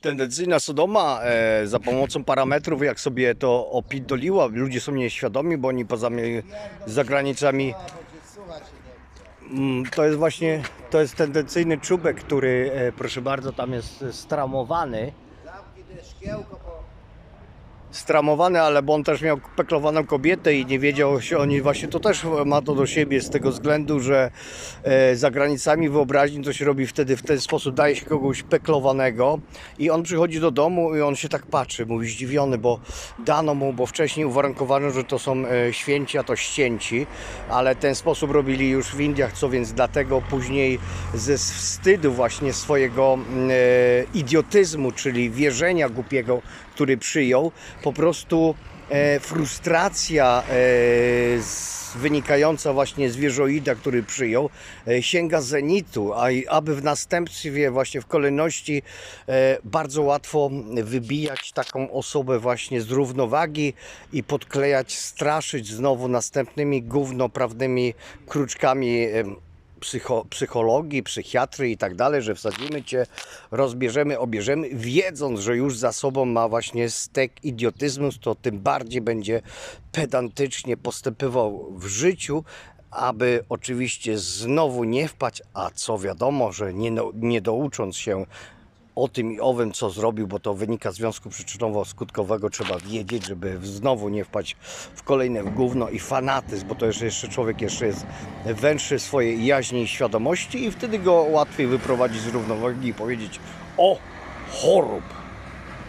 Tendencyjna Sodoma e, za pomocą parametrów, jak sobie to opidoliła, ludzie są nieświadomi, bo oni poza mi- za granicami Mm, To jest właśnie, to jest tendencyjny czubek, który, e, proszę bardzo, tam jest stramowany. Stramowany, ale bo on też miał peklowaną kobietę i nie wiedział się, oni właśnie to też ma to do siebie z tego względu, że e, za granicami wyobraźni to się robi wtedy w ten sposób, daje się kogoś peklowanego i on przychodzi do domu i on się tak patrzy, mówi zdziwiony, bo dano mu, bo wcześniej uwarunkowano, że to są e, święci, a to ścięci, ale ten sposób robili już w Indiach, co więc dlatego później ze wstydu właśnie swojego mm, e, idiotyzmu, czyli wierzenia głupiego, który przyjął, po prostu e, frustracja e, z, wynikająca właśnie z wieżoida, który przyjął, e, sięga zenitu, a aby w następstwie właśnie w kolejności e, bardzo łatwo wybijać taką osobę właśnie z równowagi i podklejać, straszyć znowu następnymi gównoprawnymi kruczkami psycho, psychologii, psychiatry i tak dalej, że wsadzimy cię, rozbierzemy, obierzemy, wiedząc, że już za sobą ma właśnie stek idiotyzmu, to tym bardziej będzie pedantycznie postępował w życiu, aby oczywiście znowu nie wpaść, a co wiadomo, że nie, no- nie doucząc się o tym i owym, co zrobił, bo to wynika z związku przyczynowo-skutkowego, trzeba wiedzieć, żeby znowu nie wpaść w kolejne gówno i fanatyzm, bo to jeszcze, jeszcze człowiek jeszcze jest węższy swojej jaźni i świadomości i wtedy go łatwiej wyprowadzić z równowagi i powiedzieć o chorób.